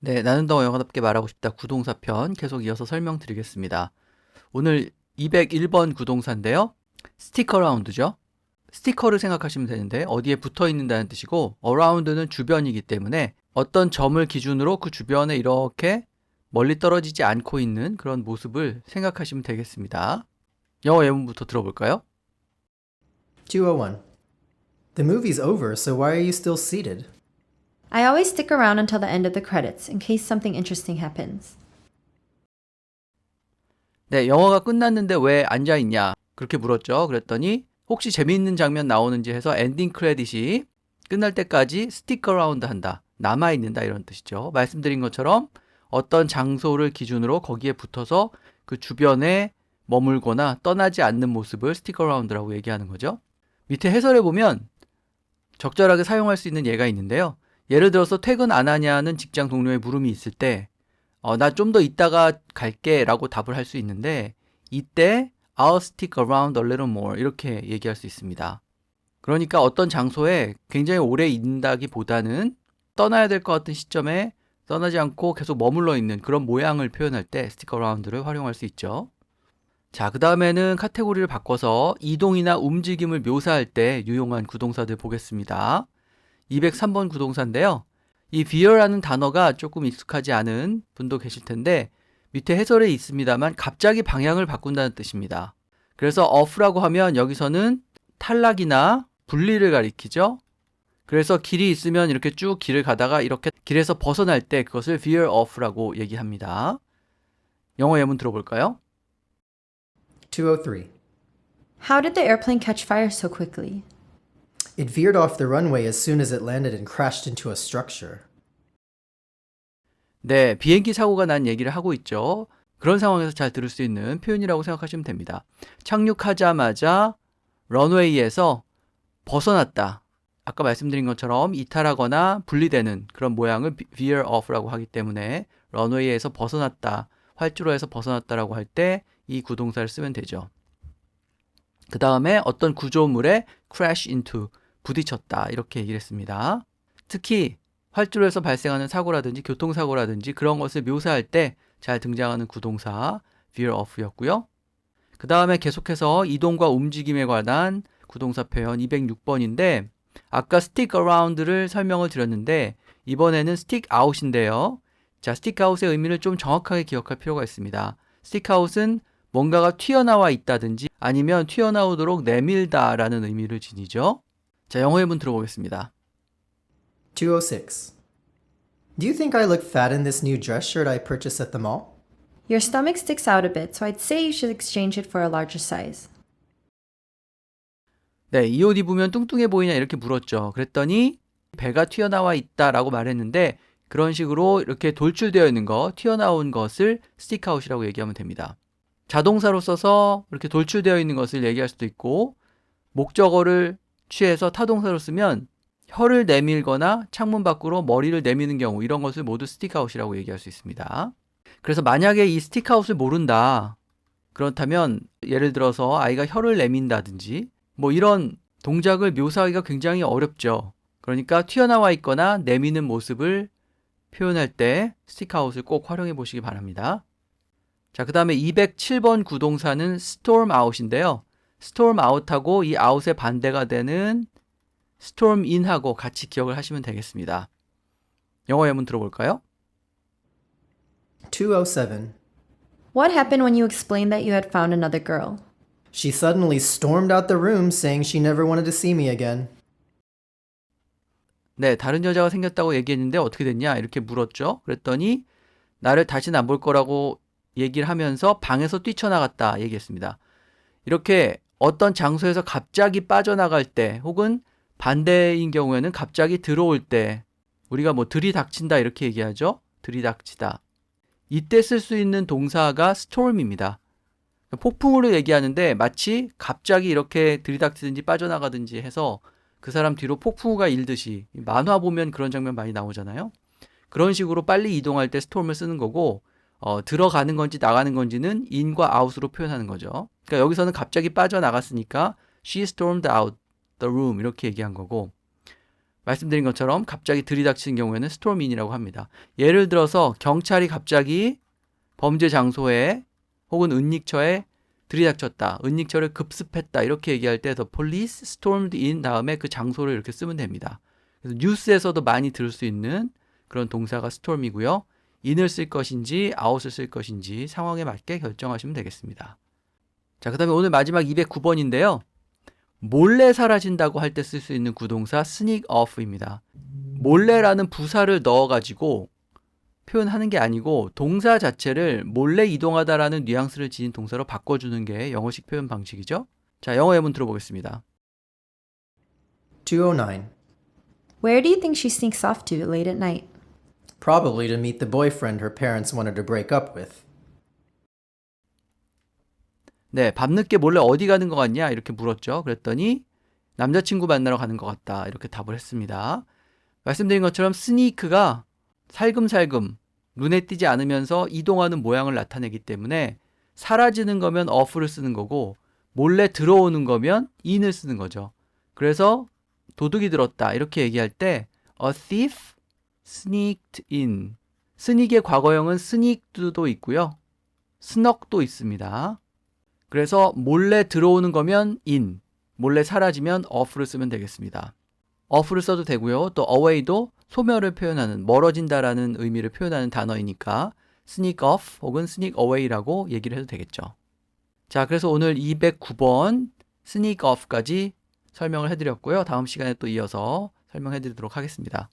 네, 나는 더 영어답게 말하고 싶다 구동사 편 계속 이어서 설명드리겠습니다. 오늘 201번 구동사인데요. 스티커 라운드죠. 스티커를 생각하시면 되는데 어디에 붙어 있는다는 뜻이고 around는 주변이기 때문에 어떤 점을 기준으로 그 주변에 이렇게 멀리 떨어지지 않고 있는 그런 모습을 생각하시면 되겠습니다. 영어 예문부터 들어볼까요? 201. The movie's over, so why are you still seated? I always stick around until the end of the credits in case something interesting happens. 네, 영화가 끝났는데 왜 앉아 있냐? 그렇게 물었죠. 그랬더니 혹시 재미있는 장면 나오는지 해서 엔딩 크레딧이 끝날 때까지 스티커 라운드 한다. 남아 있는다 이런 뜻이죠. 말씀드린 것처럼 어떤 장소를 기준으로 거기에 붙어서 그 주변에 머물거나 떠나지 않는 모습을 스티커 라운드라고 얘기하는 거죠. 밑에 해설에 보면 적절하게 사용할 수 있는 예가 있는데요. 예를 들어서 퇴근 안 하냐는 직장 동료의 물음이 있을 때, 어, 나 좀 더 있다가 갈게 라고 답을 할 수 있는데, 이때 I'll stick around a little more 이렇게 얘기할 수 있습니다. 그러니까 어떤 장소에 굉장히 오래 있는다기 보다는 떠나야 될 것 같은 시점에 떠나지 않고 계속 머물러 있는 그런 모양을 표현할 때 stick around를 활용할 수 있죠. 자, 그 다음에는 카테고리를 바꿔서 이동이나 움직임을 묘사할 때 유용한 구동사들 보겠습니다. 203번 구동사인데요. 이 veer라는 단어가 조금 익숙하지 않은 분도 계실 텐데 밑에 해설에 있습니다만 갑자기 방향을 바꾼다는 뜻입니다. 그래서 off라고 하면 여기서는 탈락이나 분리를 가리키죠. 그래서 길이 있으면 이렇게 쭉 길을 가다가 이렇게 길에서 벗어날 때 그것을 veer off라고 얘기합니다. 영어 예문 들어볼까요? 203. How did the airplane catch fire so quickly? It veered off the runway as soon as it landed and crashed into a structure. 네, 비행기 사고가 난 얘기를 하고 있죠. 그런 상황에서 잘 들을 수 있는 표현이라고 생각하시면 됩니다. 착륙하자마자 런웨이에서 벗어났다. 아까 말씀드린 것처럼 이탈하거나 분리되는 그런 모양을 veer off라고 하기 때문에 런웨이에서 벗어났다. 활주로에서 벗어났다라고 할 때 이 구동사를 쓰면 되죠. 그 다음에 어떤 구조물에 crash into 부딪혔다 이렇게 얘기를 했습니다. 특히 활주로에서 발생하는 사고라든지 교통사고라든지 그런 것을 묘사할 때 잘 등장하는 구동사 veer off였고요. 그 다음에 계속해서 이동과 움직임에 관한 구동사 표현 206번인데 아까 stick around를 설명을 드렸는데 이번에는 stick out인데요. 자, stick out의 의미를 좀 정확하게 기억할 필요가 있습니다. stick out은 뭔가가 튀어나와 있다든지 아니면 튀어나오도록 내밀다라는 의미를 지니죠. 자, 영어 예문 들어보겠습니다. 206. Do you think I look fat in this new dress shirt I purchased at the mall? Your stomach sticks out a bit, so I'd say you should exchange it for a larger size. 네, 이 옷 입으면 뚱뚱해 보이냐 이렇게 물었죠. 그랬더니 배가 튀어나와 있다라고 말했는데 그런 식으로 이렇게 돌출되어 있는 거, 튀어나온 것을 스틱아웃이라고 얘기하면 됩니다. 자동사로 써서 이렇게 돌출되어 있는 것을 얘기할 수도 있고 목적어를 취해서 타동사로 쓰면 혀를 내밀거나 창문 밖으로 머리를 내미는 경우 이런 것을 모두 스틱아웃이라고 얘기할 수 있습니다. 그래서 만약에 이 스틱아웃을 모른다. 그렇다면 예를 들어서 아이가 혀를 내민다든지 뭐 이런 동작을 묘사하기가 굉장히 어렵죠. 그러니까 튀어나와 있거나 내미는 모습을 표현할 때 스틱아웃을 꼭 활용해 보시기 바랍니다. 자, 그 다음에 207번 구동사는 storm out인데요. Storm out하고 이 out의 반대가 되는 storm in하고 같이 기억을 하시면 되겠습니다. 영어 예문 들어볼까요? 207. What happened when you explained that you had found another girl? She suddenly stormed out the room saying she never wanted to see me again. 네, 다른 여자가 생겼다고 얘기했는데 어떻게 됐냐? 이렇게 물었죠. 그랬더니 나를 다시는 안 볼 거라고 얘기를 하면서 방에서 뛰쳐나갔다 얘기했습니다. 이렇게 어떤 장소에서 갑자기 빠져나갈 때 혹은 반대인 경우에는 갑자기 들어올 때 우리가 뭐 들이닥친다 이렇게 얘기하죠. 들이닥치다. 이때 쓸 수 있는 동사가 storm입니다. 폭풍으로 얘기하는데 마치 갑자기 이렇게 들이닥치든지 빠져나가든지 해서 그 사람 뒤로 폭풍우가 일듯이 만화 보면 그런 장면 많이 나오잖아요. 그런 식으로 빨리 이동할 때 스톰을 쓰는 거고 어, 들어가는 건지 나가는 건지는 in과 out으로 표현하는 거죠. 그러니까 여기서는 갑자기 빠져나갔으니까 she stormed out the room 이렇게 얘기한 거고 말씀드린 것처럼 갑자기 들이닥치는 경우에는 storm in이라고 합니다. 예를 들어서 경찰이 갑자기 범죄 장소에 혹은 은닉처에 들이닥쳤다. 은닉처를 급습했다. 이렇게 얘기할 때 the police stormed in 다음에 그 장소를 이렇게 쓰면 됩니다. 그래서 뉴스에서도 많이 들을 수 있는 그런 동사가 storm이고요. in을 쓸 것인지 out을 쓸 것인지 상황에 맞게 결정하시면 되겠습니다. 자, 그 다음에 오늘 마지막 209번인데요. 몰래 사라진다고 할 때 쓸 수 있는 구동사 sneak off입니다. 몰래라는 부사를 넣어가지고 표현하는 게 아니고 동사 자체를 몰래 이동하다라는 뉘앙스를 지닌 동사로 바꿔주는 게 영어식 표현 방식이죠. 자, 영어 예문 들어보겠습니다. 209. Where do you think she sneaks off to late at night? Probably to meet the boyfriend her parents wanted to break up with. 네, 밤늦게 몰래 어디 가는 것 같냐? 이렇게 물었죠. 그랬더니 남자친구 만나러 가는 것 같다. 이렇게 답을 했습니다. 말씀드린 것처럼 스니크가 살금살금 눈에 띄지 않으면서 이동하는 모양을 나타내기 때문에 사라지는 거면 off를 쓰는 거고 몰래 들어오는 거면 in을 쓰는 거죠. 그래서 도둑이 들었다. 이렇게 얘기할 때 a thief sneaked in. 스닉의 과거형은 sneaked도 있고요. 스넉도 있습니다. 그래서 몰래 들어오는 거면 in, 몰래 사라지면 off를 쓰면 되겠습니다. off를 써도 되고요. 또 away도 소멸을 표현하는 멀어진다라는 의미를 표현하는 단어이니까 sneak off 혹은 sneak away라고 얘기를 해도 되겠죠. 자, 그래서 오늘 209번 sneak off까지 설명을 해드렸고요. 다음 시간에 또 이어서 설명해드리도록 하겠습니다.